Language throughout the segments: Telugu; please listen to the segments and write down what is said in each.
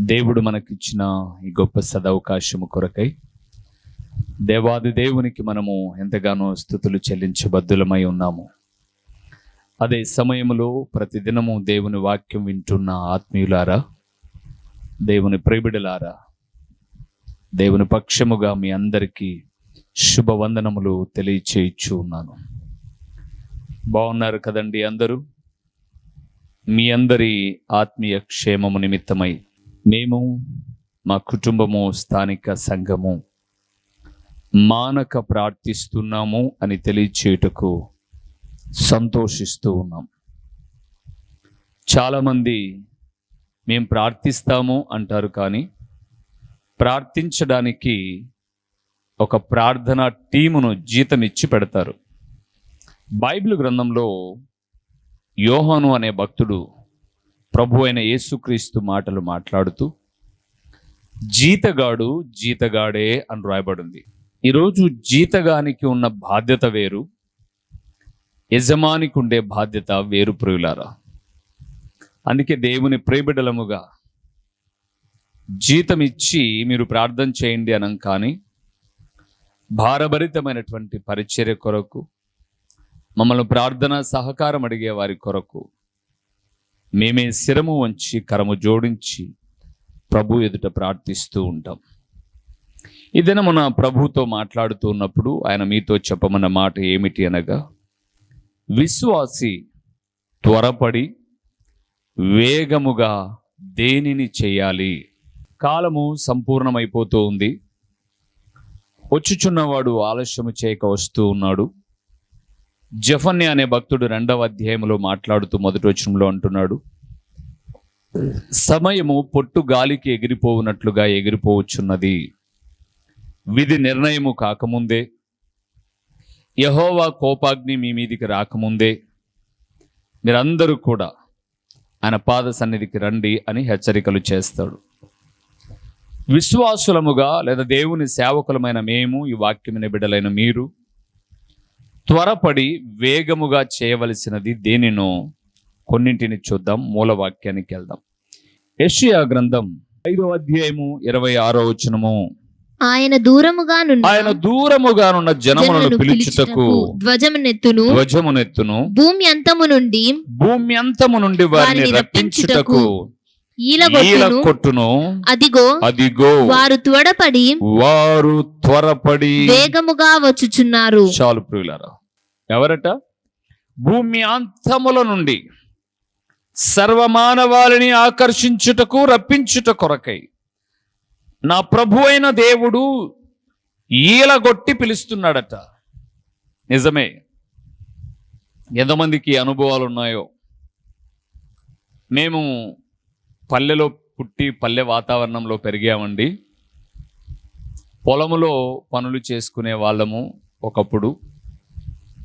దేవుడు మనకిచ్చిన ఈ గొప్ప సదవకాశము కొరకై దేవాది దేవునికి మనము ఎంతగానో స్థుతులు చెల్లించబద్దులమై ఉన్నాము. అదే సమయంలో ప్రతిదినము దేవుని వాక్యం వింటున్న ఆత్మీయులారా దేవుని ప్రేమిడులారా దేవుని పక్షముగా మీ అందరికీ శుభవందనములు తెలియచేయచ్చు ఉన్నాను. బాగున్నారు కదండి అందరూ? మీ అందరి ఆత్మీయ క్షేమము నిమిత్తమై మేము మా కుటుంబము స్థానిక సంఘము మానక ప్రార్థిస్తున్నాము అని తెలియచేయుటకు సంతోషిస్తూ ఉన్నాం. చాలామంది మేము ప్రార్థిస్తాము అంటారు కానీ ప్రార్థించడానికి ఒక ప్రార్థన టీమును జీతం ఇచ్చి పెడతారు. బైబిల్ గ్రంథంలో యోహాను అనే భక్తుడు ప్రభు అయిన యేసుక్రీస్తు మాటలు మాట్లాడుతూ జీతగాడు జీతగాడే అని రాయబడింది ఈరోజు జీతగానికి ఉన్న బాధ్యత వేరు యజమానికి ఉండే బాధ్యత వేరు ప్రియులారా. అందుకే దేవుని ప్రేబిడలముగా జీతం ఇచ్చి మీరు ప్రార్థన చేయండి అనం కానీ భారభరితమైనటువంటి పరిచర్య కొరకు మమ్మల్ని ప్రార్థన సహకారం అడిగే వారి కొరకు మేమే శిరము వంచి కరము జోడించి ప్రభు ఎదుట ప్రార్థిస్తూ ఉంటాం. ఇదైనా మన ప్రభుతో మాట్లాడుతూ ఉన్నప్పుడు ఆయన మీతో చెప్పమన్న మాట ఏమిటి అనగా విశ్వాసి త్వరపడి వేగముగా దేనిని చేయాలి? కాలము సంపూర్ణమైపోతూ ఉంది. వచ్చుచున్నవాడు ఆలస్యము చేయక వస్తూ ఉన్నాడు. జఫన్య అనే భక్తుడు రెండవ అధ్యాయంలో మాట్లాడుతూ మొదటి వచనంలో అంటున్నాడు సమయము పొట్టు గాలికి ఎగిరిపోవునట్లుగా ఎగిరిపోవచ్చున్నది. విధి నిర్ణయము కాకముందే యహోవా కోపాగ్ని మీ మీదికి రాకముందే మీరందరూ కూడా ఆయన పాద సన్నిధికి రండి అని హెచ్చరికలు చేస్తాడు. విశ్వాసులముగా లేదా దేవుని సేవకులమైన మేము ఈ వాక్యమైన బిడ్డలైన మీరు త్వరపడి వేగముగా చేయవలసినది దేనినో కొన్నింటిని చూద్దాం మూలవాక్యానికి వెళ్దాం. యెషయా గ్రంథం ఐదో అధ్యాయము ఇరవై ఆరో వచనము. ఆయన దూరముగా ఆయన దూరముగానున్న జనములను పిలుచుటకు ధ్వజమునెత్తును. ధ్వజమునెత్తును. భూమి అంతము నుండి భూమి అంతము నుండి వారిని రప్పించుటకు కొట్టును. అదిగో అదిగో వారు త్వరపడి వారు త్వరపడి వేగముగా వచ్చుచున్నారు. చాలు ప్రియులారా ఎవరట? భూమి అంతముల నుండి సర్వమానవాళిని ఆకర్షించుటకు రప్పించుట కొరకై నా ప్రభు అయిన దేవుడు ఈలగొట్టి పిలుస్తున్నాడట. నిజమే. ఎంతమందికి అనుభవాలు ఉన్నాయో మేము పల్లెలో పుట్టి పల్లె వాతావరణంలో పెరిగామండి. పొలములో పనులు చేసుకునే వాళ్ళము ఒకప్పుడు.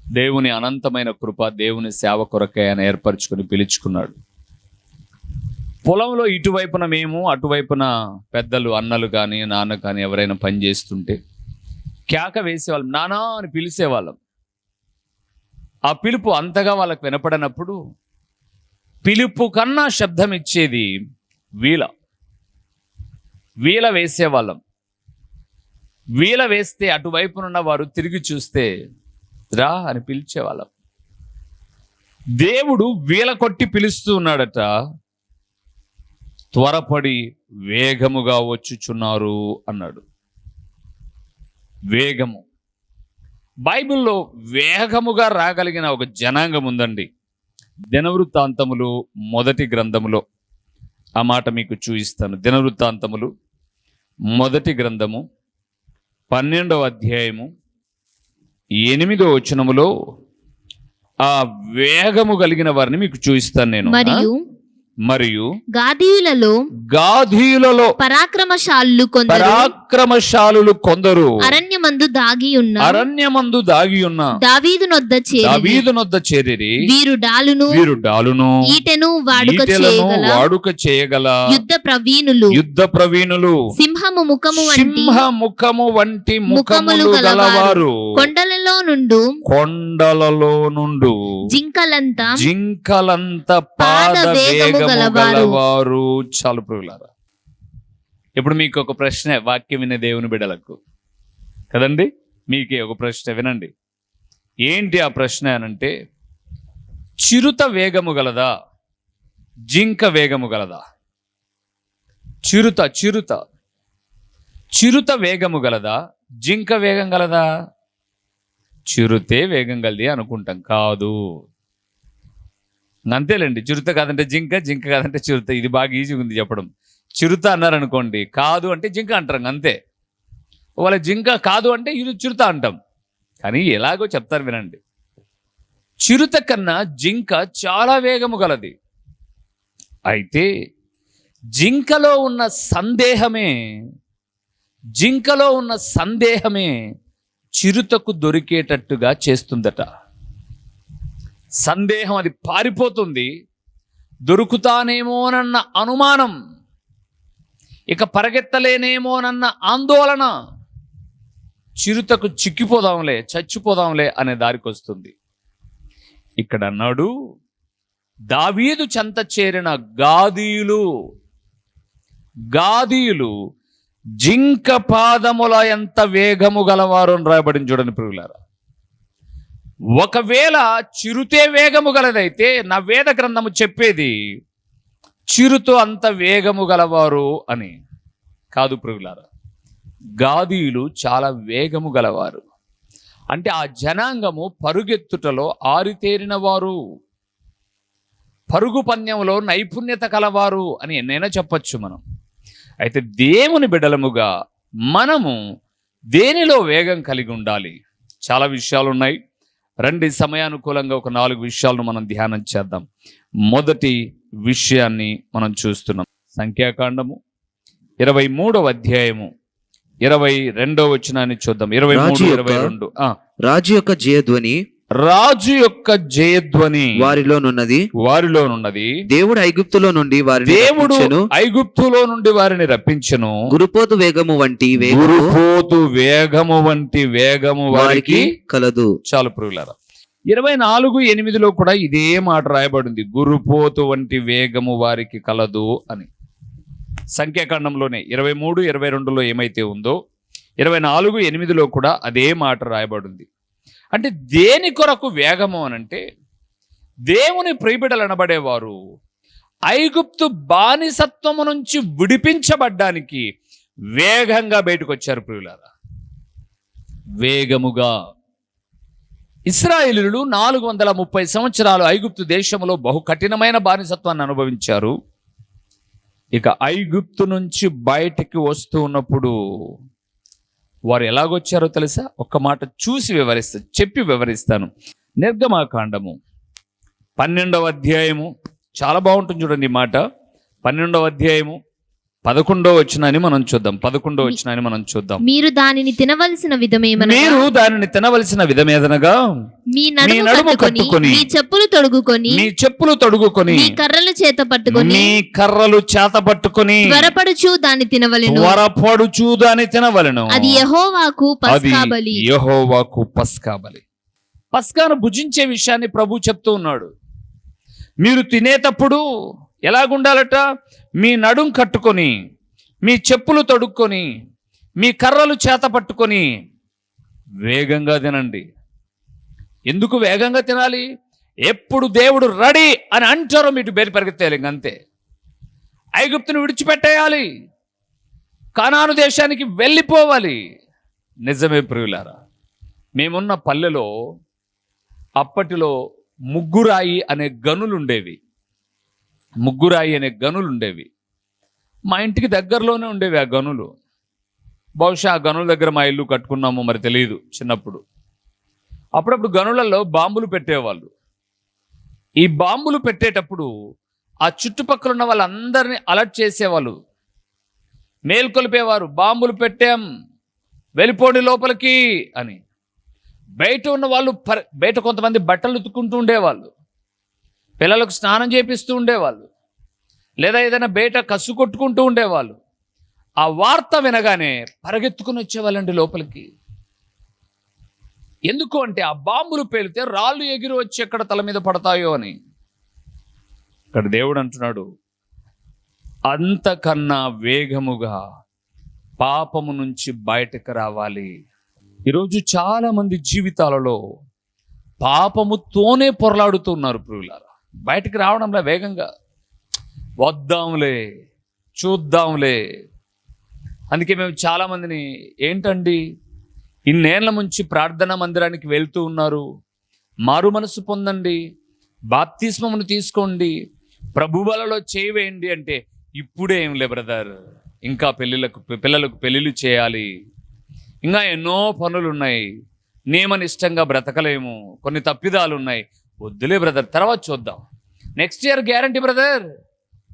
దేవుని అనంతమైన కృప దేవుని సేవ కొరకే ఆయన ఏర్పరచుకుని పిలుచుకున్నాడు. పొలంలో ఇటువైపున మేము అటువైపున పెద్దలు అన్నలు కానీ నాన్న కానీ ఎవరైనా పని చేస్తుంటే కేక వేసేవాళ్ళం. నానా అని పిలిచేవాళ్ళం. ఆ పిలుపు అంతగా వాళ్ళకు వినపడనప్పుడు పిలుపు కన్నా శబ్దం ఇచ్చేది వీల. వీల వేసేవాళ్ళం. వీల వేస్తే అటువైపునున్న వారు తిరిగి చూస్తే రా అని పిలిచేవాళ్ళం. దేవుడు వీల కొట్టి పిలుస్తూ ఉన్నాడట. త్వరపడి వేగముగా వచ్చుచున్నారు అన్నాడు. వేగము. బైబిల్లో వేగముగా రాగలిగిన ఒక జనాంగం ఉందండి. దినవృత్తాంతములు మొదటి గ్రంథములో ఆ మాట మీకు చూపిస్తాను దినవృత్తాంతములు మొదటి గ్రంథము పన్నెండవ అధ్యాయము ఎనిమిదో వచనములో ఆ వేగము కలిగిన వారిని మీకు చూపిస్తాను నేను. మరియు మరియు గాదీయులలో గాధీయులలో పరాక్రమశాలులు కొందరు పరాక్రమశాలులు కొందరు. అరణ్యమందు దాగి ఉన్న అరణ్యమందు దాగి ఉన్న దావీదు నొద్ద చేరి దావీదునొద్ద చేరిరి. వీరు డాలును వీరు డాలును ఈటెను వాడుక చేయగల వాడుక చేయగల యుద్ధ ప్రవీణులు. యుద్ధ ప్రవీణులు. సింహము ముఖము వంటి సింహ ముఖము వంటి ముఖములు గలవారు. కొండలలో నుండు కొండలలో నుండు జింకలంతా జింకలంత పాద వేగము గలవారు. ఇప్పుడు మీకు ఒక ప్రశ్న వాక్యం వినే దేవుని బిడలకు కదండి? మీకే ఒక ప్రశ్న వినండి. ఏంటి ఆ ప్రశ్న అనంటే చిరుత వేగము గలదా? జింక వేగము గలదా? చిరుత చిరుత. చిరుత వేగము గలదా? జింక వేగం గలదా? చిరుతే వేగం కలిది అనుకుంటాం. కాదు. అంతేలేండి. చిరుత కాదంటే జింక జింక కాదంటే చిరుత. ఇది బాగా ఈజీగా ఉంది చెప్పడం. చిరుత అన్నారనుకోండి కాదు అంటే జింక అంటారు అంతే. వాళ్ళ జింక కాదు అంటే ఇది చిరుత అంటాం. కానీ ఎలాగో చెప్తారు వినండి. చిరుత కన్నా జింక చాలా వేగము గలది. అయితే జింకలో ఉన్న సందేహమే జింకలో ఉన్న సందేహమే చిరుతకు దొరికేటట్టుగా చేస్తుందట. సందేహం అది పారిపోతుంది. దొరుకుతానేమోనన్న అనుమానం. ఇక పరిగెత్తలేనేమోనన్న ఆందోళన. చిరుతకు చిక్కిపోదాంలే చచ్చిపోదాంలే అనే దారికి వస్తుంది. ఇక్కడ అన్నాడు దావీదు చెంత చేరిన గాదీయులు. గాదీయులు జింక పాదముల ఎంత వేగము గలవారు అని రాయబడింది చూడండి ప్రియులారా. ఒకవేళ చిరుతే వేగము గలదైతే నా వేద గ్రంథము చెప్పేది చిరుతో అంత వేగము గలవారు అని. కాదు ప్రియులారా గాదీయులు చాలా వేగము గలవారు. అంటే ఆ జనాంగము పరుగెత్తుటలో ఆరితేరిన వారు. పరుగు పందెంలో నైపుణ్యత కలవారు అని ఎన్నైనా చెప్పచ్చు మనం. అయితే దేవుని బిడలముగా మనము దేనిలో వేగం కలిగి ఉండాలి? చాలా విషయాలు ఉన్నాయి. రండి సమయానుకూలంగా ఒక నాలుగు విషయాలను మనం ధ్యానం చేద్దాం. మొదటి విషయాన్ని మనం చూస్తున్నాం. సంఖ్యాకాండము ఇరవై మూడవ అధ్యాయము ఇరవై రెండవ వచనాన్ని చూద్దాం. ఇరవై మూడు ఇరవై రెండు. రాజు యొక్క జయధ్వని రాజు యొక్క జయధ్వని. వారిలోనున్నది. వారిలోనున్నది. దేవుడు ఐగుప్తులో నుండి వారిని దేవుడు. ఐగుప్తులో నుండి వారిని రప్పించెను. గురుపోతు వేగము వంటి గురుపోతు వేగము వంటి వేగము వారికి కలదు. చాలు ప్రియులారా. ఇరవై నాలుగు ఎనిమిదిలో కూడా ఇదే మాట రాయబడింది. గురుపోతు వంటి వేగము వారికి కలదు అని. సంఖ్యాకాండంలోనే ఇరవై మూడు ఇరవై రెండులో ఏమైతే ఉందో ఇరవై నాలుగు ఎనిమిదిలో కూడా అదే మాట రాయబడింది. అంటే దేని కొరకు వేగము అనంటే దేవుని ప్రియబిడలు అనబడేవారు ఐగుప్తు బానిసత్వము నుంచి విడిపించబడ్డానికి వేగంగా బయటకు వచ్చారు ప్రియులారా. వేగముగా. ఇస్రాయిలు నాలుగు వందల ముప్పై సంవత్సరాలు ఐగుప్తు దేశంలో బహు కఠినమైన బానిసత్వాన్ని అనుభవించారు. ఇక ఐగుప్తు నుంచి బయటికి వస్తూ ఉన్నప్పుడు వారు ఎలాగొచ్చారో తెలుసా? ఒక్క మాట చూసి వివరిస్తా చెప్పి వివరిస్తాను. నిర్గమాకాండము పన్నెండవ అధ్యాయము. చాలా బాగుంటుంది చూడండి ఈ మాట. పన్నెండవ అధ్యాయము పదకొండవ వచ్చినని మనం చూద్దాం. పదకొండవ వచ్చినని మనం చూద్దాం. మీరు దానిని తినవలసిన విధమేమనగా మీరు దానిని తినవలసిన విధమేదనగా మీ నడుము కట్టుకొని మీ చెప్పులు తొడుగుకొని మీ చెప్పులు తొడుగుకొని మీ కర్రలు చేత పట్టుకొని మీ కర్రలు చేత పట్టుకొని త్వరపడుచు దాన్ని తినవలెను. త్వరపడుచు దాని తినవలను. అది యహోవాకు అది పస్కా బలి. యెహోవాకు పస్కా బలి. పస్కాను భుజించే విషయాన్ని ప్రభు చెప్తూ ఉన్నాడు. మీరు తినేటప్పుడు ఎలాగుండాలట? మీ నడుం కట్టుకొని మీ చెప్పులు తొడుక్కొని మీ కర్రలు చేత పట్టుకొని వేగంగా తినండి. ఎందుకు వేగంగా తినాలి? ఎప్పుడు దేవుడు రెడీ అని అంటారో మీకు బేరు పరిగెత్తేయాలి ఇంకంతే ఐగుప్తును విడిచిపెట్టేయాలి. కానాను దేశానికి వెళ్ళిపోవాలి. నిజమే ప్రియులారా మేమున్న పల్లెలో అప్పటిలో ముగ్గురాయి అనే గనులు ఉండేవి ముగ్గురాయి అనే గనులు ఉండేవి మా ఇంటికి దగ్గరలోనే ఉండేవి ఆ గనులు. బహుశా ఆ గనుల దగ్గర మా ఇల్లు కట్టుకున్నామో మరి తెలియదు చిన్నప్పుడు. అప్పుడప్పుడు గనులలో బాంబులు పెట్టేవాళ్ళు. ఈ బాంబులు పెట్టేటప్పుడు ఆ చుట్టుపక్కల ఉన్న వాళ్ళందరినీ అలర్ట్ చేసేవాళ్ళు. మేల్కొలిపేవారు బాంబులు పెట్టాం వెళ్ళిపోండి లోపలికి అని. బయట ఉన్న వాళ్ళు బయట కొంతమంది బట్టలు ఉతుక్కుంటూ ఉండేవాళ్ళు. పిల్లలకు స్నానం చేపిస్తూ ఉండేవాళ్ళు. లేదా ఏదైనా బయట కసు కొట్టుకుంటూ ఉండేవాళ్ళు. ఆ వార్త వినగానే పరిగెత్తుకుని వచ్చేవాళ్ళండి లోపలికి. ఎందుకు అంటే ఆ బాంబులు పేలితే రాళ్ళు ఎగిరి వచ్చి ఎక్కడ తల మీద పడతాయో అని. ఇక్కడ దేవుడు అంటున్నాడు అంతకన్నా వేగముగా పాపము నుంచి బయటకు రావాలి. ఈరోజు చాలామంది జీవితాలలో పాపముతోనే పొరలాడుతున్నారు ప్రియులారా. బయటకు రావడంలా వేగంగా. వద్దాంలే చూద్దాంలే. అందుకే మేము చాలామందిని ఏంటండి ఇన్నేళ్ళ నుంచి ప్రార్థనా మందిరానికి వెళ్తూ ఉన్నారు. మారు మనసు పొందండి. బాప్తిస్మమును తీసుకోండి. ప్రభువలలో చేయవేయండి అంటే ఇప్పుడే ఏం లే బ్రదర్? ఇంకా పెళ్ళిళ్ళకు పిల్లలకు పెళ్ళిళ్ళు చేయాలి. ఇంకా ఎన్నో పనులు ఉన్నాయి నియమనిష్టంగా బ్రతకలేము. కొన్ని తప్పిదాలు ఉన్నాయి వద్దులే బ్రదర్ తర్వాత చూద్దాం. Next year guarantee brother?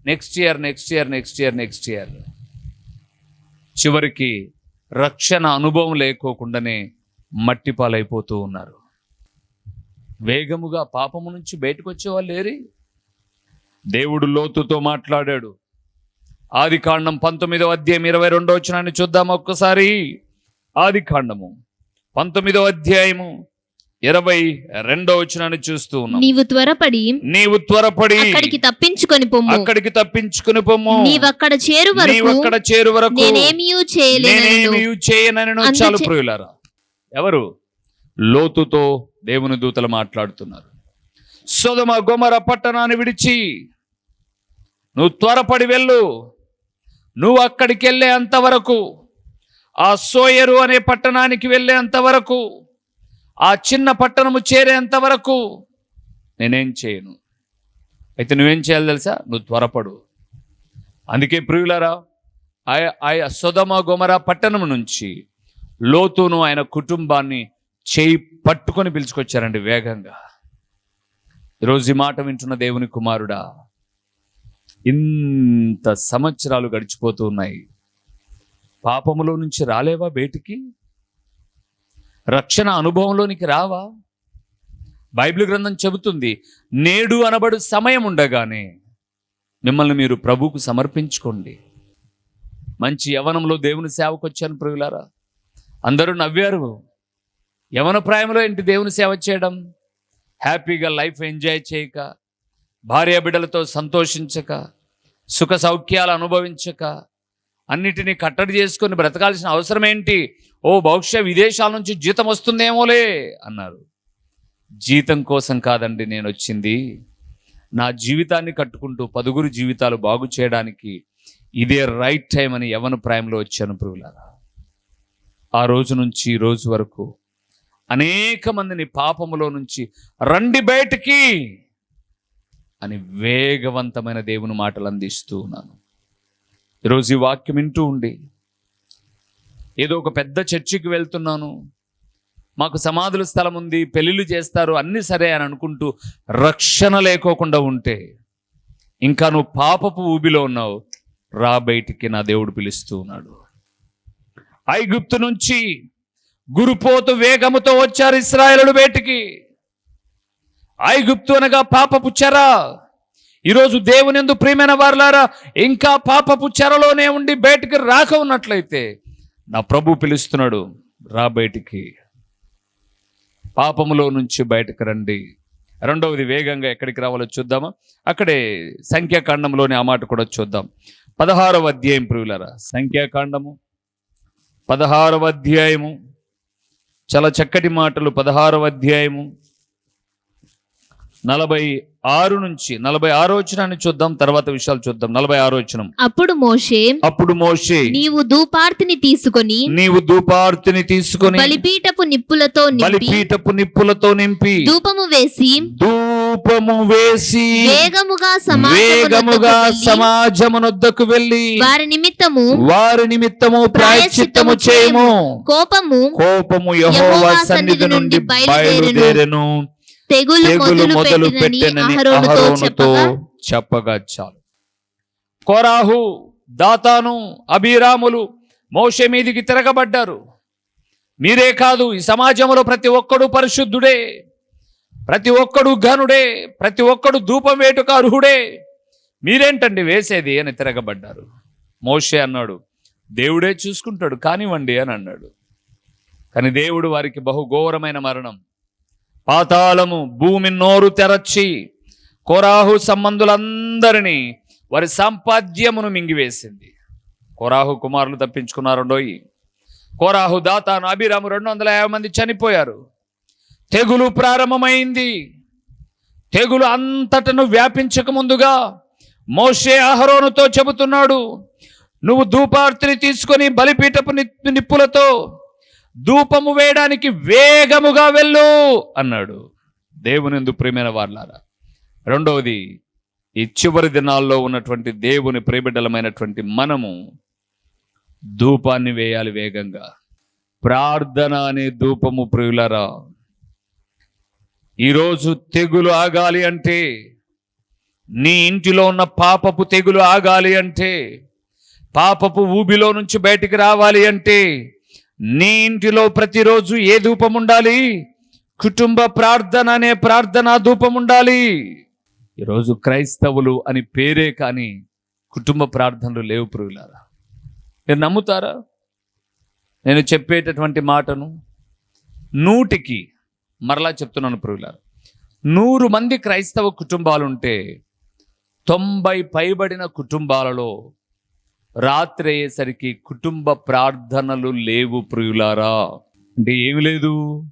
Next year next year next year next year. చివరికి రక్షణ అనుభవం లేకోకుండానే మట్టి పాలైపోతూ ఉన్నారు. వేగముగా పాపము నుంచి బయటకు వచ్చేవాళ్ళు లేరి దేవుడు లోతుతో మాట్లాడాడు. ఆది కాండం పంతొమ్మిదవ అధ్యాయం ఇరవై రెండో వచ్చినాన్ని చూద్దాం ఒక్కసారి. ఆది కాండము పంతొమ్మిదవ అధ్యాయము ఇరవై రెండో వచ్చినాన్ని చూస్తూ ఉన్నాం. నీవు త్వరపడి నీవు త్వరపడి అక్కడికి తప్పించుకొని పొమ్ము. అక్కడికి తప్పించుకుని పొమ్ము. చేరు నీవు వరకు అక్కడ చేరు వరకు నేనేమీ చేయలేను నేనేమి చేయనని. అందుచే- చాలు ప్రియులారా ఎవరు? లోతుతో దేవుని దూతలు మాట్లాడుతున్నారు. సొదమ గొమర పట్టణాన్ని విడిచి నువ్వు త్వరపడి వెళ్ళు. నువ్వు అక్కడికి వెళ్ళేంత వరకు ఆ సోయరు అనే పట్టణానికి వెళ్ళేంత వరకు ఆ చిన్న పట్టణము చేరేంత వరకు నేనేం చేయను. అయితే నువ్వేం చేయాలి తెలుసా? నువ్వు త్వరపడు. అందుకే ప్రియులరా ఆయా ఆయా సొదమ గొమర పట్టణం నుంచి లోతును ఆయన కుటుంబాన్ని చేయి పట్టుకొని పిలుచుకొచ్చారండి వేగంగా. ఈరోజు ఈ మాట వింటున్న దేవుని కుమారుడా ఇంత సంవత్సరాలు గడిచిపోతూ ఉన్నాయి. పాపములో నుంచి రాలేవా బయటికి? రక్షణ అనుభవంలోనికి రావా? బైబిల్ గ్రంథం చెబుతుంది నేడు అనబడు సమయం ఉండగానే మిమ్మల్ని మీరు ప్రభువుకు సమర్పించుకోండి. మంచి యవనంలో దేవుని సేవకు వచ్చాను ప్రియులారా. అందరూ నవ్వారు యవన ప్రాయంలో ఏంటి దేవుని సేవ చేయడం? హ్యాపీగా లైఫ్ ఎంజాయ్ చేయక భార్య బిడ్డలతో సంతోషించక సుఖ సౌఖ్యాలు అనుభవించక అన్నిటినీ కట్టడి చేసుకొని బ్రతకాల్సిన అవసరం ఏంటి ఓ బహుశా విదేశాల నుంచి జీతం వస్తుందేమోలే అన్నారు. జీతం కోసం కాదండి నేను వచ్చింది నా జీవితాన్ని కట్టుకుంటూ పదుగురు జీవితాలు బాగు చేయడానికి ఇదే రైట్ టైం అని యవన ప్రాయంలో వచ్చాను పురుగులారా ఆ రోజు నుంచి ఈ రోజు వరకు అనేక మందిని పాపములో నుంచి రండి బయటికి అని వేగవంతమైన దేవుని మాటలు అందిస్తూ ఉన్నాను. ఈరోజు ఈ వాక్యం వింటూ ఉండి ఏదో ఒక పెద్ద చర్చికి వెళ్తున్నాను. మాకు సమాధుల స్థలం ఉంది పెళ్ళిళ్ళు చేస్తారు అన్నీ సరే అని అనుకుంటూ రక్షణ లేకోకుండా ఉంటే ఇంకా నువ్వు పాపపు ఊబిలో ఉన్నావు. రా బయటికి నా దేవుడు పిలుస్తూ ఉన్నాడు. ఐగుప్తు నుంచి గురుపోతు వేగముతో వచ్చారు ఇస్రాయలుడు బయటికి. ఐగుప్తు అనగా పాపపు చెర. ఈరోజు దేవుని ఎందు ప్రియమైన వారులారా ఇంకా పాపపు చెరలోనే ఉండి బయటికి రాక ఉన్నట్లయితే నా ప్రభు పిలుస్తున్నాడు రా బయటికి. పాపములో నుంచి బయటకు రండి. రెండవది వేగంగా ఎక్కడికి రావాలో చూద్దామా? అక్కడే సంఖ్యాకాండంలోని ఆ మాట కూడా చూద్దాం. పదహారవ అధ్యాయం ప్రియులరా సంఖ్యాకాండము పదహారవ అధ్యాయము. చాలా చక్కటి మాటలు పదహారవ అధ్యాయము. నలభై ఆరు నుంచి నలభై ఆరో వచనాన్ని చూద్దాం తర్వాత విషయాలు చూద్దాం. నలభై ఆరో వచనం. అప్పుడు మోషే అప్పుడు మోషే నీవు ధూపార్తిని తీసుకొని నీవు ధూపార్తిని తీసుకొని బలిపీఠపు నిప్పులతో నింపి బలిపీఠపు నిప్పులతో నింపి ధూపము వేసి ధూపము వేసి వేగముగా వేగముగా సమాజమునొద్దకు వెళ్ళి వారి నిమిత్తము వారి నిమిత్తము ప్రాయశ్చిత్తము చేయము. కోపము కోపము యెహోవా సన్నిధి నుండి బయలుదేరెను. తెగులు మొదలు పెట్టినని అహరోనుతో చెప్పగా చాలు. కోరాహు దాతాను అభిరాములు మోషే మీదికి తిరగబడ్డారు. మీరే కాదు ఈ సమాజంలో ప్రతి ఒక్కడు పరిశుద్ధుడే ప్రతి ఒక్కడు ఘనుడే ప్రతి ఒక్కడు ధూపం వేటుకు అర్హుడే. మీరేంటండి వేసేది అని తిరగబడ్డారు. మోషే అన్నాడు దేవుడే చూసుకుంటాడు కానివ్వండి అని అన్నాడు. కానీ దేవుడు వారికి బహుఘోరమైన మరణం. పాతాళము భూమి నోరు తెరచి కోరాహు సంబంధులందరినీ వారి సంపాద్యమును మింగివేసింది. కొరాహు కుమారులు తప్పించుకున్నారండోయి కోరాహు దాతాను అభిరాము రెండు వందల యాభై మంది చనిపోయారు. తెగులు ప్రారంభమైంది. తెగులు అంతటను వ్యాపించక ముందుగా మోషే అహరోనుతో చెబుతున్నాడు నువ్వు ధూపార్తిని తీసుకొని బలిపీఠపు నిప్పులతో ధూపము వేయడానికి వేగముగా వెళ్ళు అన్నాడు. దేవునిందు ప్రేమైన వాళ్ళారా రెండవది ఈ చివరి దినాల్లో ఉన్నటువంటి దేవుని ప్రియబిడ్డలమైనటువంటి మనము ధూపాన్ని వేయాలి వేగంగా. ప్రార్థన అనే ధూపము ప్రియులరా ఈరోజు తెగులు ఆగాలి అంటే నీ ఇంటిలో ఉన్న పాపపు తెగులు ఆగాలి అంటే పాపపు ఊబిలో నుంచి బయటికి రావాలి అంటే నీ ఇంటిలో ప్రతిరోజు ఏ ధూపం ఉండాలి? కుటుంబ ప్రార్థన అనే ప్రార్థనా ధూపం ఉండాలి. ఈరోజు క్రైస్తవులు అని పేరే కానీ కుటుంబ ప్రార్థనలు లేవు పురుగులారా మీరు నమ్ముతారా? నేను చెప్పేటటువంటి మాటను నూటికి మరలా చెప్తున్నాను పురుగులారా నూరు మంది క్రైస్తవ కుటుంబాలుంటే తొంభై పైబడిన కుటుంబాలలో రాత్రి అయ్యేసరికి కుటుంబ ప్రార్థనలు లేవు ప్రియులారా. అంటే ఏమి లేదు.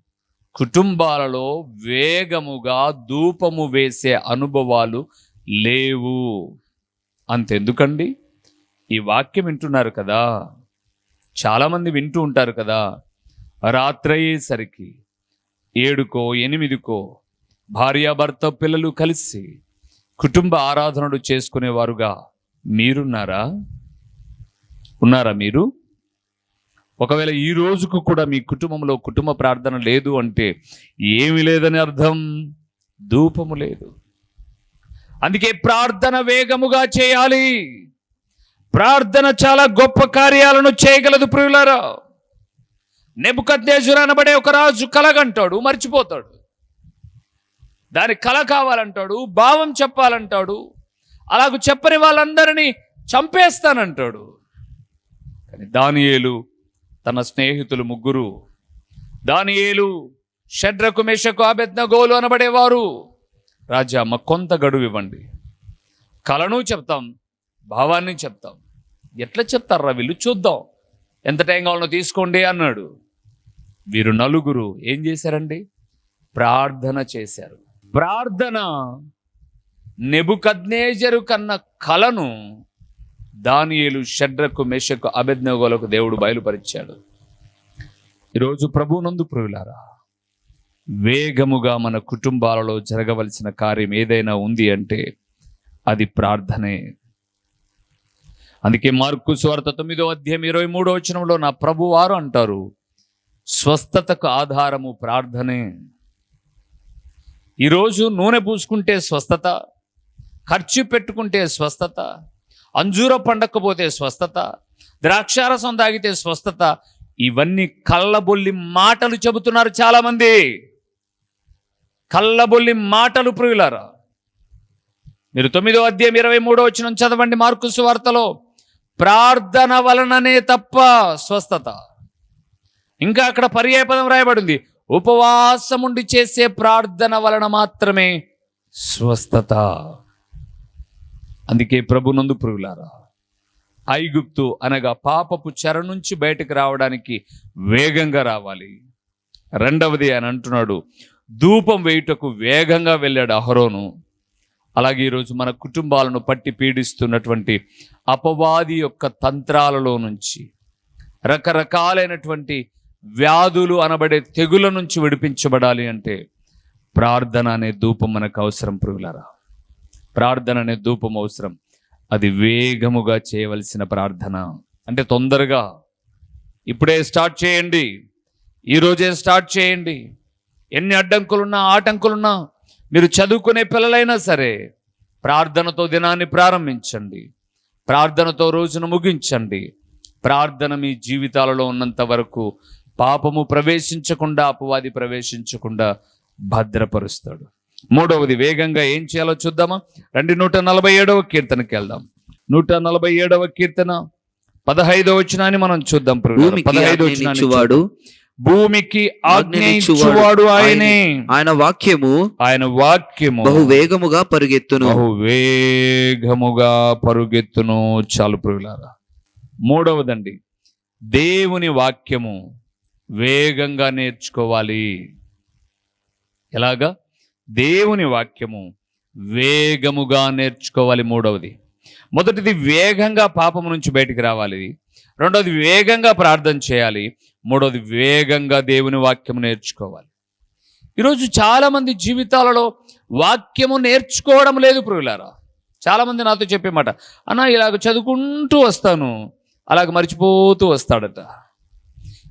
కుటుంబాలలో వేగముగా ధూపము వేసే అనుభవాలు లేవు. అంతెందుకండి? ఈ వాక్యం వింటున్నారు కదా. చాలామంది వింటూ ఉంటారు కదా. రాత్రి అయ్యేసరికి ఏడుకో ఎనిమిదికో భార్యాభర్త పిల్లలు కలిసి కుటుంబ ఆరాధనలు చేసుకునేవారుగా మీరున్నారా? ఉన్నారా మీరు? ఒకవేళ ఈ రోజుకు కూడా మీ కుటుంబంలో కుటుంబ ప్రార్థన లేదు అంటే ఏమి లేదని అర్థం? ధూపము లేదు. అందుకే ప్రార్థన వేగముగా చేయాలి. ప్రార్థన చాలా గొప్ప కార్యాలను చేయగలదు ప్రియులారా. నెబుకద్నేజురు అనబడే ఒక రాజు కలగంటాడు మర్చిపోతాడు. దాని కళ కావాలంటాడు భావం చెప్పాలంటాడు. అలాగ చెప్పని వాళ్ళందరినీ చంపేస్తానంటాడు. దానియేలు తన స్నేహితులు ముగ్గురు. దానియేలు షడ్రకు మెషకు అబెద్నగోలు అనబడేవారు. రాజా మా కొంత గడువు ఇవ్వండి. కళను చెప్తాం భావాన్ని చెప్తాం. ఎట్లా చెప్తారా వీళ్ళు? చూద్దాం. ఎంత టైం కావాలో తీసుకోండి అన్నాడు. వీరు నలుగురు ఏం చేశారండి? ప్రార్థన చేశారు. ప్రార్థన నెబుకద్నేజరు కన్న కలను దానియేలు షడ్రకు మేషకు అభిజ్ఞగోలకు దేవుడు బయలుపరిచాడు. ఈరోజు ప్రభునందు ప్రియులారా వేగముగా మన కుటుంబాలలో జరగవలసిన కార్యం ఏదైనా ఉంది అంటే అది ప్రార్థనే. అందుకే మార్కు స్వార్థ తొమ్మిదో అధ్యాయం ఇరవై మూడో వచనంలో నా ప్రభు వారు అంటారు స్వస్థతకు ఆధారము ప్రార్థనే. ఈరోజు నూనె పూసుకుంటే స్వస్థత ఖర్చు పెట్టుకుంటే స్వస్థత అంజూర పండకపోతే స్వస్థత ద్రాక్షారసం తాగితే స్వస్థత ఇవన్నీ కళ్ళబొల్లి మాటలు చెబుతున్నారు చాలామంది. కళ్ళబొల్లి మాటలు ప్రియులారా మీరు తొమ్మిదో అధ్యాయం ఇరవై మూడో వచ్చిన చదవండి మార్కుసు వార్తలో. ప్రార్థన వలననే తప్ప స్వస్థత. ఇంకా అక్కడ పర్యాయపదం రాయబడింది ఉపవాసం ఉండి చేసే ప్రార్థన వలన మాత్రమే స్వస్థత. అందుకే ప్రభునందు పురుగులారా ఐగుప్తు అనగా పాపపు చెర నుంచి బయటకు రావడానికి వేగంగా రావాలి. రెండవది అని అంటున్నాడు ధూపం వేయుటకు వేగంగా వెళ్ళాడు అహరోను. అలాగే ఈరోజు మన కుటుంబాలను పట్టి పీడిస్తున్నటువంటి అపవాది యొక్క తంత్రాలలో నుంచి రకరకాలైనటువంటి వ్యాధులు అనబడే తెగుల నుంచి విడిపించబడాలి అంటే ప్రార్థన అనే ధూపం మనకు అవసరం పురుగులారా ప్రార్థన అనే ధూపం అవసరం. అది వేగముగా చేయవలసిన ప్రార్థన. అంటే తొందరగా. ఇప్పుడే స్టార్ట్ చేయండి. ఈరోజే స్టార్ట్ చేయండి. ఎన్ని అడ్డంకులున్నా ఆటంకులున్నా మీరు చదువుకునే పిల్లలైనా సరే ప్రార్థనతో దినాన్ని ప్రారంభించండి. ప్రార్థనతో రోజును ముగించండి. ప్రార్థన మీ జీవితాలలో ఉన్నంత వరకు పాపము ప్రవేశించకుండా అపవాది ప్రవేశించకుండా భద్రపరుస్తాడు. మూడవది వేగంగా ఏం చేయాలో చూద్దామా? రెండు నూట నలభై ఏడవ కీర్తనకి వెళ్దాం. నూట నలభై ఏడవ కీర్తన. పదహైదవ వచనాన్ని మనం చూద్దాం వచనాన్ని ఆజ్ఞనిచ్చువాడు భూమికి ఆజ్ఞయించువాడు ఆయనే ఆయన. వాక్యము ఆయన వాక్యము బహు వేగముగా పరుగెత్తును. బహు వేగముగా పరుగెత్తును. చాలు ప్రియులారా. మూడవదండి. దేవుని వాక్యము వేగంగా నేర్చుకోవాలి. ఎలాగా? దేవుని వాక్యము వేగముగా నేర్చుకోవాలి మూడవది. మొదటిది వేగంగా పాపము నుంచి బయటికి రావాలి. రెండవది వేగంగా ప్రార్థన చేయాలి. మూడవది వేగంగా దేవుని వాక్యము నేర్చుకోవాలి. ఈరోజు చాలామంది జీవితాలలో వాక్యము నేర్చుకోవడం లేదు ప్రియులారా. చాలామంది నాతో చెప్పే మాట అన్న ఇలాగ చదువుకుంటూ వస్తాను. అలాగ మర్చిపోతూ వస్తాడట.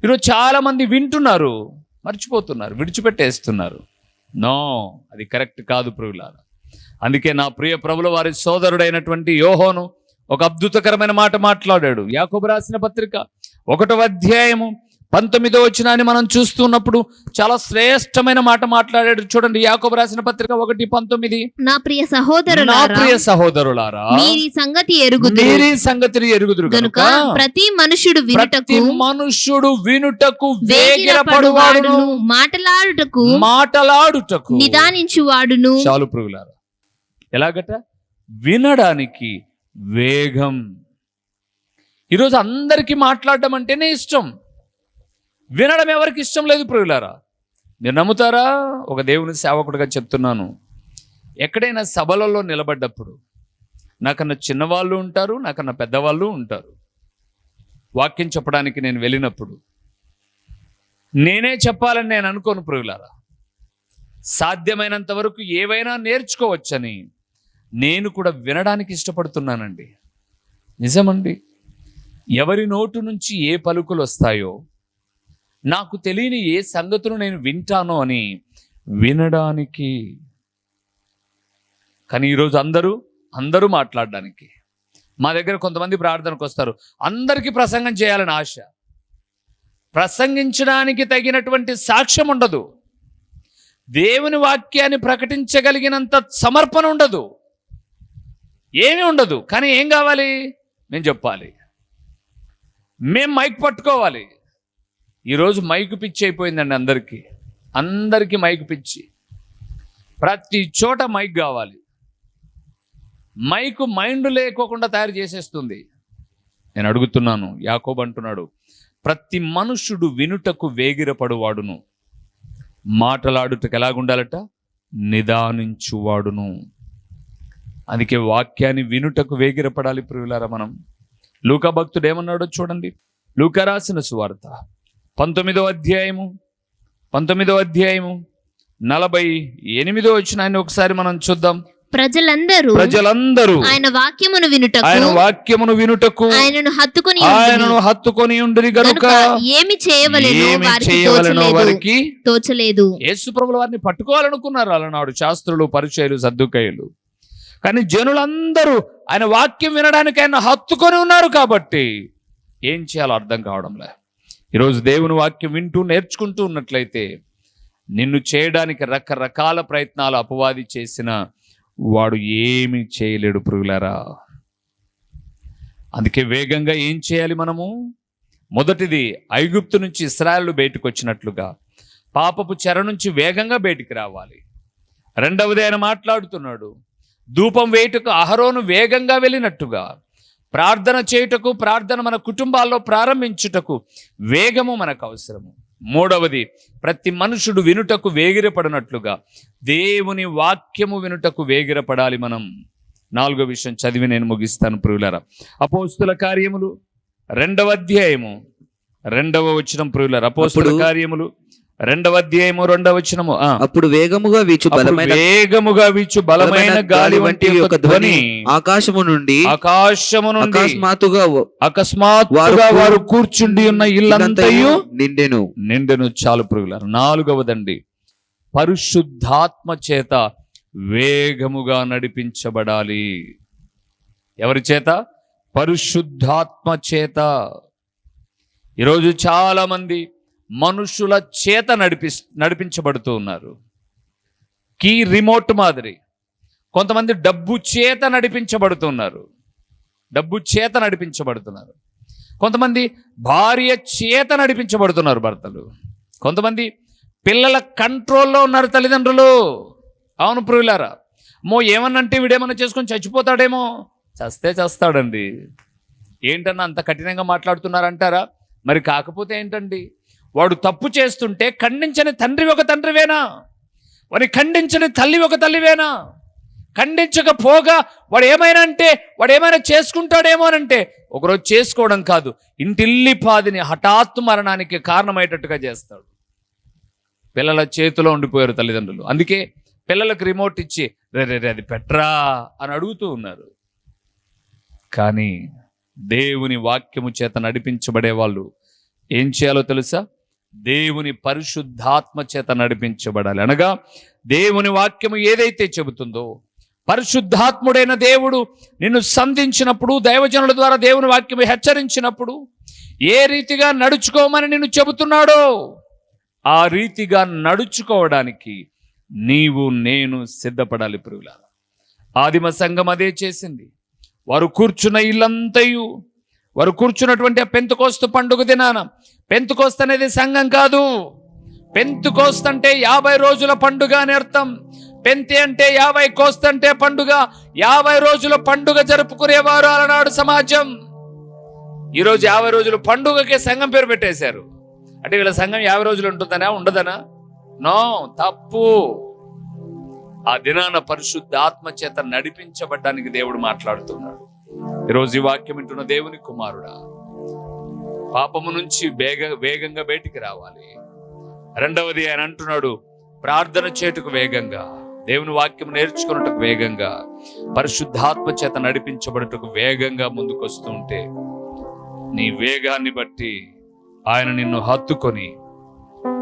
ఈరోజు చాలామంది వింటున్నారు మర్చిపోతున్నారు విడిచిపెట్టేస్తున్నారు. నో అది కరెక్ట్ కాదు ప్రియులారా అందుకే నా ప్రియ ప్రభుల వారి సోదరుడైనటువంటి యోహోను ఒక అద్భుతకరమైన మాట మాట్లాడాడు. యాకోబు రాసిన పత్రిక ఒకటవ అధ్యాయము పంతొమ్మిదో వచనాన్ని మనం చూస్తున్నప్పుడు చాలా శ్రేష్టమైన మాట మాట్లాడాడు. చూడండి యాకోబు రాసిన పత్రిక ఒకటి పంతొమ్మిది. నా ప్రియ నా సహోదరులారా ప్రియ సహోదరులారా మీరీ సంగతి ఎరుగుదురు. మీరీ సంగతిని ఎరుగుదురు గనుక కనుక ప్రతి మనుషుడు వినుటకు మనుష్యుడు వినుటకు వేగిరపడువాడును మాటలాడుటకు మాటలాడుటకు. నిదానించువాడును. చాలు ప్రుగులారా ఎలాగట? వినడానికి వేగం. ఈరోజు అందరికీ మాట్లాడడం అంటేనే ఇష్టం. వినడం ఎవరికి ఇష్టం లేదు ప్రియులారా? మీరు నమ్ముతారా? ఒక దేవుని సేవకుడిగా చెప్తున్నాను. ఎక్కడైనా సభలలో నిలబడ్డప్పుడు నాకన్నా చిన్నవాళ్ళు ఉంటారు నాకన్నా పెద్దవాళ్ళు ఉంటారు. వాక్యం చెప్పడానికి నేను వెళ్ళినప్పుడు నేనే చెప్పాలని నేను అనుకోను ప్రియులారా. సాధ్యమైనంత వరకు ఏవైనా నేర్చుకోవచ్చని నేను కూడా వినడానికి ఇష్టపడుతున్నానండి. నిజమండి. ఎవరి నోటు నుంచి ఏ పలుకులు వస్తాయో నాకు తెలియని ఏ సంగతులు నేను వింటానో అని వినడానికి. కానీ ఈరోజు అందరూ అందరూ మాట్లాడడానికి. మా దగ్గర కొంతమంది ప్రార్థనకు వస్తారు. అందరికీ ప్రసంగం చేయాలని ఆశ. ప్రసంగించడానికి తగినటువంటి సాక్ష్యం ఉండదు. దేవుని వాక్యాన్ని ప్రకటించగలిగినంత సమర్పణ ఉండదు. ఏమీ ఉండదు. కానీ ఏం కావాలి? నేను చెప్పాలి. మేం మైక్ పట్టుకోవాలి. ఈరోజు మైక్ పిచ్చి అయిపోయిందండి అందరికీ. అందరికీ మైక్ పిచ్చి. ప్రతి చోట మైక్ కావాలి. మైక్ మైండ్ లేకోకుండా తయారు చేసేస్తుంది. నేను అడుగుతున్నాను యాకోబ్ అంటున్నాడు ప్రతి మనుష్యుడు వినుటకు వేగిరపడువాడును. మాటలాడుటకు ఎలాగుండాలట? నిదానించువాడును. అందుకే వాక్యాన్ని వినుటకు వేగిరపడాలి ప్రియులారా మనం. లూకా భక్తుడు ఏమన్నాడో చూడండి. లూకా రాసిన సువార్త. పంతొమ్మిదో అధ్యాయము పంతొమ్మిదో అధ్యాయము నలభై ఎనిమిదో వచ్చిన ఆయన ఒకసారి మనం చూద్దాం. ప్రజలందరూ ప్రజలందరూ ఆయన వాక్యమును వినుటకు ఆయన వాక్యమును వినుటకు ఆయనను హత్తుకొని ఆయనను హత్తుకొని ఉండిరి గనుక ఏమి చేయవలెనో ఏమి వారికి చేయవలనో తోచలేదు. వారికి తోచలేదు. యేసు ప్రభుల వారిని పట్టుకోవాలనుకున్నారు అలనాడు శాస్త్రులు పరిచయులు సర్దుకయ్యలు. కానీ జనులందరూ ఆయన వాక్యం వినడానికి ఆయన హత్తుకొని ఉన్నారు కాబట్టి ఏం చేయాలో అర్థం కావడంలే. ఈరోజు దేవుని వాక్యం వింటూ నేర్చుకుంటూ ఉన్నట్లయితే నిన్ను చేయడానికి రకరకాల ప్రయత్నాలు అపవాది చేసిన వాడు ఏమి చేయలేడు పురుగులారా అందుకే వేగంగా ఏం చేయాలి మనము? మొదటిది ఐగుప్తు నుంచి ఇస్రాయలు బయటకు వచ్చినట్లుగా పాపపు చెర నుంచి వేగంగా బయటికి రావాలి. రెండవది ఆయన మాట్లాడుతున్నాడు ధూపం వేయుటకు అహరోను వేగంగా వెళ్ళినట్టుగా ప్రార్థన చేయుటకు ప్రార్థన మన కుటుంబాల్లో ప్రారంభించుటకు వేగము మనకు అవసరము. మూడవది ప్రతి మనుషుడు వినుటకు వేగిరపడినట్లుగా దేవుని వాక్యము వినుటకు వేగిరపడాలి మనం. నాలుగో విషయం చదివి నేను ముగిస్తాను ప్రియులరా. అపోస్తుల కార్యములు రెండవ అధ్యాయము రెండవ వచనం ప్రియులరా. అపోస్తుల కార్యములు రెండవ అధ్యాయము రెండవ వచనము. అప్పుడు వేగముగా వీచు బలమైన వేగముగా వీచు బలమైన గాలి వంటి ఒక ధ్వని ఆకాశము నుండి ఆకాశము నుండి అకస్మాత్తుగా అకస్మాత్తుగా వారు కూర్చుండి ఉన్న ఇల్లంతయు ఇల్లంతయు నిండెను. నిండెను. చాలు పురుగులారు నాలుగవదండి. పరిశుద్ధాత్మ చేత వేగముగా నడిపించబడాలి. ఎవరి చేత? పరిశుద్ధాత్మ చేత. ఈరోజు చాలా మంది మనుషుల చేత నడిపి నడిపించబడుతూ ఉన్నారు. కీ రిమోట్ మాదిరి. కొంతమంది డబ్బు చేత నడిపించబడుతున్నారు డబ్బు చేత నడిపించబడుతున్నారు. కొంతమంది భార్య చేత నడిపించబడుతున్నారు భర్తలు. కొంతమంది పిల్లల కంట్రోల్లో ఉన్నారు తల్లిదండ్రులు. అవును ప్రియులారా మో ఏమన్నంటే వీడేమన్నా చేసుకొని చచ్చిపోతాడేమో? చస్తే చస్తాడండి. ఏంటన్నా అంత కఠినంగా మాట్లాడుతున్నారంటారా? మరి కాకపోతే ఏంటండి? వాడు తప్పు చేస్తుంటే ఖండించని తండ్రి ఒక తండ్రివేనా? వాడిని ఖండించని తల్లి ఒక తల్లివేనా? ఖండించకపోగా వాడు ఏమైనా అంటే వాడు ఏమైనా చేసుకుంటాడేమోనంటే ఒకరోజు చేసుకోవడం కాదు ఇంటిల్లిపాదిని హఠాత్తు మరణానికి కారణమయ్యేటట్టుగా చేస్తాడు. పిల్లల చేతిలో ఉండిపోయారు తల్లిదండ్రులు. అందుకే పిల్లలకు రిమోట్ ఇచ్చి రే రే అది పెట్రా అని అడుగుతూ ఉన్నారు. కానీ దేవుని వాక్యము చేత నడిపించబడే వాళ్ళు ఏం చేయాలో తెలుసా? దేవుని పరిశుద్ధాత్మ చేత నడిపించబడాలి. అనగా దేవుని వాక్యము ఏదైతే చెబుతుందో పరిశుద్ధాత్ముడైన దేవుడు నిన్ను సంధించినప్పుడు దైవజనుల ద్వారా దేవుని వాక్యము హెచ్చరించినప్పుడు ఏ రీతిగా నడుచుకోమని నిన్ను చెబుతున్నాడో ఆ రీతిగా నడుచుకోవడానికి నీవు నేను సిద్ధపడాలి పురుగుల ఆదిమ సంఘం అదే చేసింది. వారు కూర్చున్న ఇల్లంతయు వారు కూర్చున్నటువంటి ఆ పెంతుకోస్తు పండుగ దినాన. పెంతుకోస్తు అనేది సంఘం కాదు. పెంతుకోస్తు అంటే యాభై రోజుల పండుగ అని అర్థం. పెంతి అంటే యాభై కోస్తు అంటే పండుగ. యాభై రోజుల పండుగ జరుపుకునేవారు అలనాడు సమాజం. ఈరోజు యాభై రోజుల పండుగకే సంఘం పేరు పెట్టేశారు. అంటే వీళ్ళ సంఘం యాభై రోజులు ఉంటుందనా ఉండదనా? నో తప్పు. ఆ దినాన పరిశుద్ధ ఆత్మ చేత నడిపించబడ్డానికి దేవుడు మాట్లాడుతున్నాడు. ఈరోజు ఈ వాక్యం వింటున్న దేవుని కుమారుడా పాపము నుంచి వేగ వేగంగా బయటికి రావాలి. రెండవది ఆయన అంటున్నాడు ప్రార్థన చేటుకు వేగంగా దేవుని వాక్యం నేర్చుకున్నట్టుకు వేగంగా పరిశుద్ధాత్మ చేత నడిపించబడుటకు వేగంగా ముందుకొస్తూ ఉంటే నీ వేగాన్ని బట్టి ఆయన నిన్ను హత్తుకొని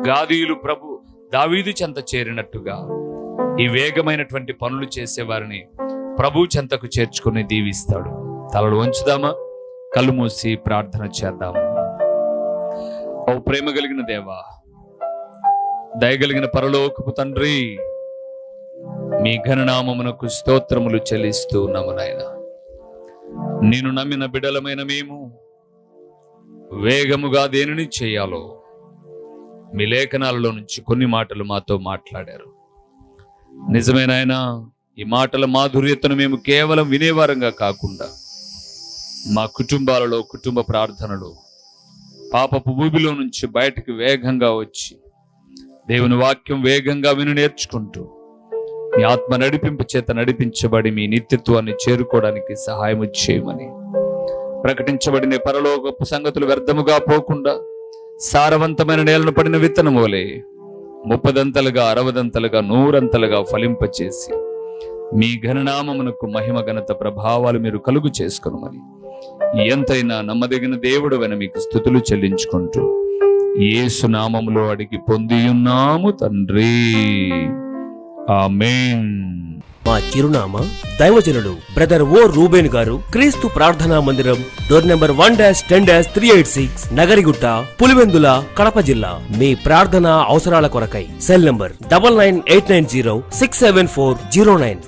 గాదీయులు ప్రభు దావీదు చెంత చేరినట్టుగా ఈ వేగమైనటువంటి పనులు చేసేవారిని ప్రభు చెంతకు చేర్చుకుని దీవిస్తాడు. తలలు వంచుదామా? కళ్ళు మూసి ప్రార్థన చేద్దాం. ఓ ప్రేమ కలిగిన దేవా దయగలిగిన పరలోకపు తండ్రి మీ ఘననామమునకు స్తోత్రములు చెల్లిస్తూ ఉన్నాము నాయన. నేను నమ్మిన బిడలమైన మేము వేగముగా దేనిని చేయాలో మీ లేఖనాలలో నుంచి కొన్ని మాటలు మాతో మాట్లాడారు. నిజమేనాయనా ఈ మాటల మాధుర్యతను మేము కేవలం వినేవారంగా కాకుండా మా కుటుంబాలలో కుటుంబ ప్రార్థనలు పాపపు భూమిలో నుంచి బయటకు వేగంగా వచ్చి దేవుని వాక్యం వేగంగా విని నేర్చుకుంటూ మీ ఆత్మ నడిపింపు చేత నడిపించబడి మీ నిత్యత్వాన్ని చేరుకోవడానికి సహాయం చేయమని ప్రకటించబడిన పరలోకపు సంగతులు వ్యర్థముగా పోకుండా సారవంతమైన నేలను పడిన విత్తనం వలె ముప్పదంతలుగా అరవదంతలుగా నూరంతలుగా ఫలింపచేసి మీ ఘననామమునకు మహిమ ఘనత ప్రభావాలు మీరు కలుగు చేసుకునమని. ఎంతైనా నమ్మదగిన దేవుడు వెన మీకు స్థుతులు చెల్లించుకుంటూ ఏసు నామములో అడిగి పొందియున్నాము తండ్రి. ఆమేన్. మా చిరునామా దైవజనుడు బ్రదర్ ఓ రూబేన్ గారు క్రీస్తు ప్రార్థనా మందిరం door number one dash ten dash three eight six Nagarigutta Pulivendula Kadapa జిల్లా. మీ ప్రార్థనా అవసరాల కొరకై cell number double nine eight nine zero six seven four zero nine.